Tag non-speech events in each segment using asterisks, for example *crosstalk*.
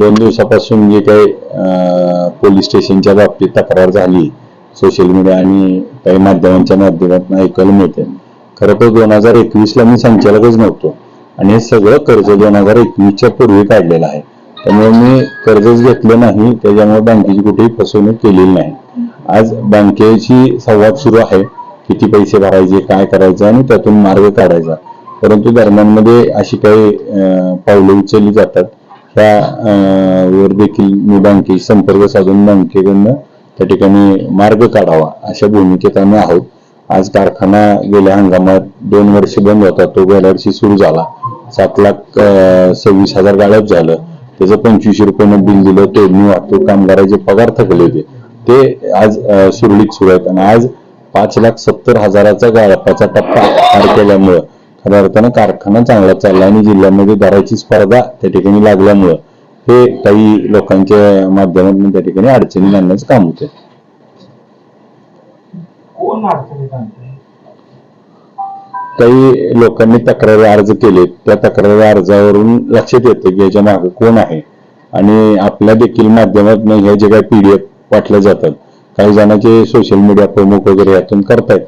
दोन दिवसापासून जे काही पोलीस स्टेशनच्या बाबतीत तक्रार झाली सोशल मीडिया आणि काही माध्यमांच्या माध्यमातून ऐकायला मिळते. खरं तर दोन हजार एकवीसला मी संचालकच नव्हतो आणि हे सगळं कर्ज दोन हजार एकवीसच्या पूर्वी काढलेलं आहे. त्यामुळे मी कर्जच घेतलं नाही त्याच्यामुळे बँकेची कुठेही फसवणूक केलेली नाही. आज बँकेशी संवाद सुरू आहे किती पैसे भरायचे काय करायचं आणि त्यातून मार्ग काढायचा. परंतु दरम्यानमध्ये अशी काही पावले पावलं उचलली जातात. ह्या वर देखील मी बँकेशी संपर्क साधून बँकेकडनं त्या ठिकाणी मार्ग काढावा अशा भूमिकेत आम्ही आहोत. आज कारखाना गेल्या हंगामात दोन वर्ष बंद होता. तो गेल्या वर्षी सुरू झाला. सात लाख सव्वीस हजार गाळप झालं. त्याचं पंचवीसशे रुपयानं बिल दिलं. तोडणी वाहतूक कामगाराचे पगार थकले होते. ते आज सुरळीत सुरू आहेत. आणि आज पाच लाख सत्तर हजाराचा गाळपाचा टप्पा पार केल्यामुळं खऱ्या अर्थानं कारखाना चांगला चालला आणि जिल्ह्यामध्ये दराची स्पर्धा त्या ठिकाणी लागल्यामुळं हे काही लोकांच्या माध्यमातून त्या ठिकाणी अडचणी आणण्याचं काम होते काही लोकांनी तक्रारी अर्ज केले त्या तक्रारी अर्जावरून लक्षात येतं की याच्या मागे कोण आहे. आणि आपल्या देखील माध्यमातून ह्या जे काही पीडीएफ वाटल्या जातात काही जणांचे सोशल मीडिया प्रमुख वगैरे यातून करतायत.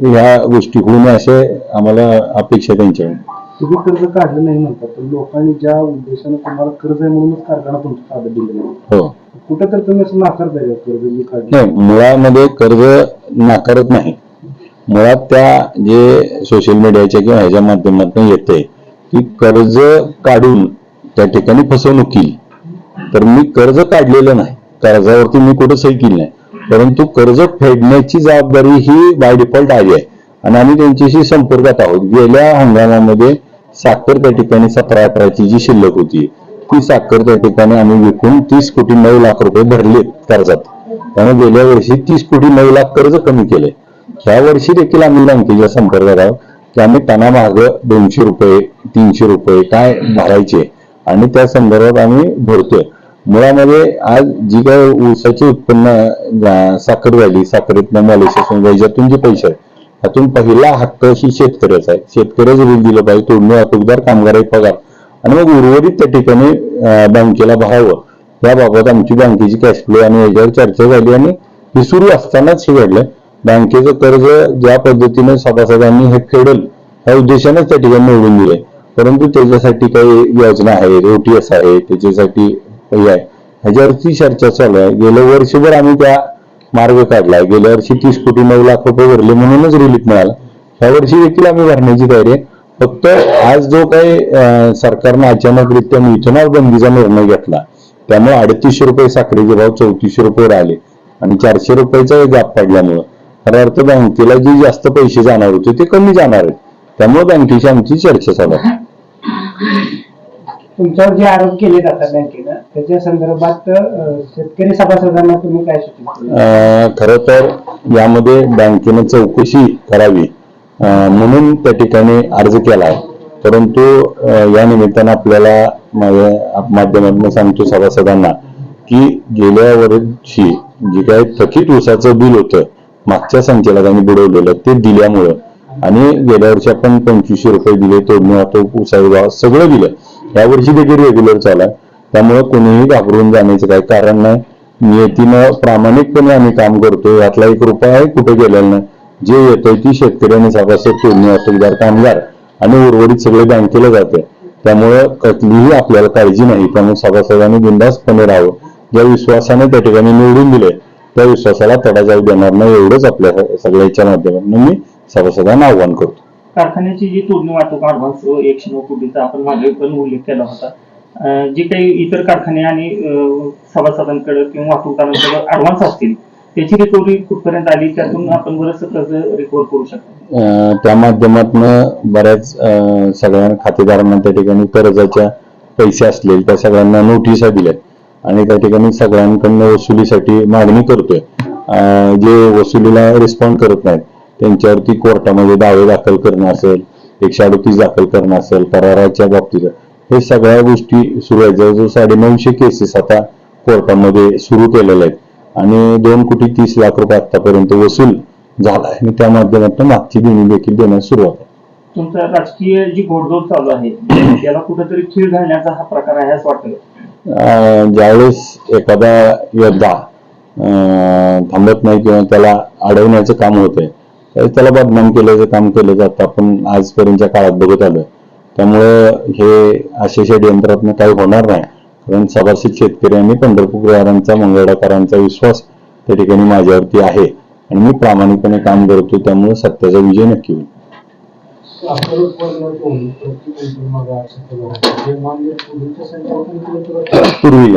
ह्या गोष्टी होऊ नये असे आम्हाला अपेक्षा त्यांच्याकडून. तुम्ही कर्ज काढलं नाही म्हणतात पण लोकांनी ज्या उद्देशाने तुम्हाला कर्ज आहे म्हणूनच कारखाना तुमचा ताब्यात दिलेला आहे. हो. कुठं तर तुम्ही असं नाकारताय का कर्ज मी काढलं? नाही मुळामध्ये कर्ज नाकारत नाही. मुळात त्या जे सोशल मीडियाच्या किंवा ह्याच्या माध्यमातून येते की कर्ज काढून त्या ठिकाणी फसवणूक केली. तर मी कर्ज काढलेलं नाही. कर्जावरती मी कुठं सही केली नाही. परंतु कर्ज फेडण्याची जबाबदारी ही बाय डिफॉल्ट आली आहे. आणि आम्ही त्यांच्याशी संपर्कात आहोत. गेल्या हंगामामध्ये साखर त्या ठिकाणी सतरा अठराची जी शिल्लक होती ती साखर त्या ठिकाणी आम्ही विकून तीस कोटी नऊ लाख रुपये भरले कर्जात. त्यामुळे गेल्या वर्षी तीस कोटी नऊ लाख कर्ज कमी केले. ह्या वर्षी देखील आम्ही बँकेच्या संपर्कात आहोत की आम्ही त्यांना माग दोनशे रुपये तीनशे रुपये काय भरायचे. आणि त्या संदर्भात आम्ही भरतोय. मुळामध्ये आज जी काय ऊसाची उत्पन्न साखर झाली साखरेतनं मॉलिसेशन याच्यातून जे पैसे आहेत त्यातून पहिला हक्क ही शेतकऱ्याचा आहे. शेतकऱ्याच ऋण दिलं पाहिजे तोडणी वाहतूकदार कामगाराही पगार. आणि मग उर्वरित त्या ठिकाणी बँकेला भरावं याबाबत आमची बँकेची कॅश फ्लो आणि याच्यावर चर्चा झाली आणि हे सुरू असतानाच हे घडलं. बँकेचं कर्ज ज्या पद्धतीने सभासदांनी हे फेडल ह्या उद्देशानेच त्या ठिकाणी निवडून दिले परंतु त्याच्यासाठी काही योजना आहेत ओटीएस आहे त्याच्यासाठी पर्याय ह्याच्यावरती चर्चा चालू आहे. गेल्या वर्षभर आम्ही त्या मार्ग काढलाय गेल्या वर्षी तीस कोटी नऊ लाख रुपये भरले म्हणूनच रिलीफ मिळाला. ह्या वर्षी देखील आम्ही भरण्याची तयारी आहे. फक्त आज जो काही सरकारनं अचानकरित्या मिथुनाल बंदीचा निर्णय घेतला त्यामुळे अडतीसशे रुपये साखरेचे भाव चौतीसशे रुपये राहिले आणि चारशे रुपयाचा गॅप पडल्यामुळं. खऱ्या अर्थ बँकेला जे जास्त पैसे जाणार होते ते कमी जाणार आहेत. त्यामुळे बँकेची आमची चर्चा चालू आहे. *laughs* तुमच्यावर जे आरोप केले जातात बँकेनं त्याच्या संदर्भात अं, शेतकरी सभासदांना तुम्ही काय सूचित खर तर यामध्ये बँकेनं चौकशी करावी म्हणून त्या ठिकाणी अर्ज केला आहे परंतु या निमित्तानं आपल्याला माध्यमातून सांगतो सभासदांना की गेल्या वर्षी जे काय थकीत ऊसाचं बिल होतं मागच्या संचालकांनी बुडवलेलं ते दिल्यामुळं. आणि गेल्या वर्षी आपण पंचवीसशे रुपये दिले तोडणी वाहतूक उसावी सगळं दिलं. यावर्षी देखील रेग्युलर चालू आहे त्यामुळे कोणीही घाबरून जाण्याचं काही कारण नाही. नियतीनं प्रामाणिकपणे आम्ही काम करतो यातला एक रुपयाही कुठे गेलेला नाही. जे येतंय ती शेतकरी आणि सभासद तोडणी वाहतूकदार कामगार आणि उर्वरित सगळे बँकेला जाते. त्यामुळं कसलीही आपल्याला काळजी नाही. त्यामुळे सभासदांनी बिंदासपणे राहावं. ज्या विश्वासाने त्या ठिकाणी निवडून दिले त्या विश्वासाला तडा जाऊ देणार नाही. एवढंच आपल्या सगळ्याच्या माध्यमातून मी सभासदांना आव्हान करतो. कारखान्याची जी तोडणी वाहतूक ॲडव्हान्स एकशे नऊ कोटीचा आपण मागे पण उल्लेख केला होता. जे काही इतर कारखाने आणि सभासदांकडे किंवा वाहतूकदारांकडे ॲडव्हान्स असतील त्याची रिकव्हरी कुठपर्यंत आली त्यातून आपण बरंच कर्ज रिकव्हर करू शकतो. त्या माध्यमातून बऱ्याच सगळ्या खातेदारांना त्या ठिकाणी कर्जाच्या पैसे असलेले त्या सगळ्यांना नोटिसा दिल्यात. आणि त्या ठिकाणी सगळ्यांकडनं वसुलीसाठी मागणी करतोय. जे वसुलीला रिस्पॉन्ड करत नाहीत त्यांच्यावरती कोर्टामध्ये दावे दाखल करणं असेल एकशे अडतीस दाखल करणं असेल कराराच्या बाबतीत. हे सगळ्या गोष्टी सुरू आहेत. जवळजवळ साडेनऊशे केसेस आता कोर्टामध्ये सुरू केलेल्या आहेत. आणि दोन कोटी तीस लाख रुपये आतापर्यंत वसूल झाला आहे आणि त्या माध्यमातून मागची देणी देखील देण्यास सुरुवात आहे. तुमचा राजकीय जी घोडदौड चालू आहे त्याला कुठेतरी खीळ घालण्याचा हा प्रकार आहे असं वाटतं. ज्यावेळेस एखादा योद्धा थांबत नाही किंवा त्याला अडवण्याचं काम होतंय त्याला बदनाम केल्याचं काम केलं जातं. आपण आजपर्यंतच्या काळात बघत आलोय. त्यामुळं हे असे षडयंत्रातनं काही होणार नाही. कारण सभासद शेतकरी आणि पंढरपूरकरांचा मंगळवारकरांचा विश्वास त्या ठिकाणी माझ्यावरती आहे. आणि मी प्रामाणिकपणे काम करतो त्यामुळे सत्याचा विजय नक्की होईल. पूर्वी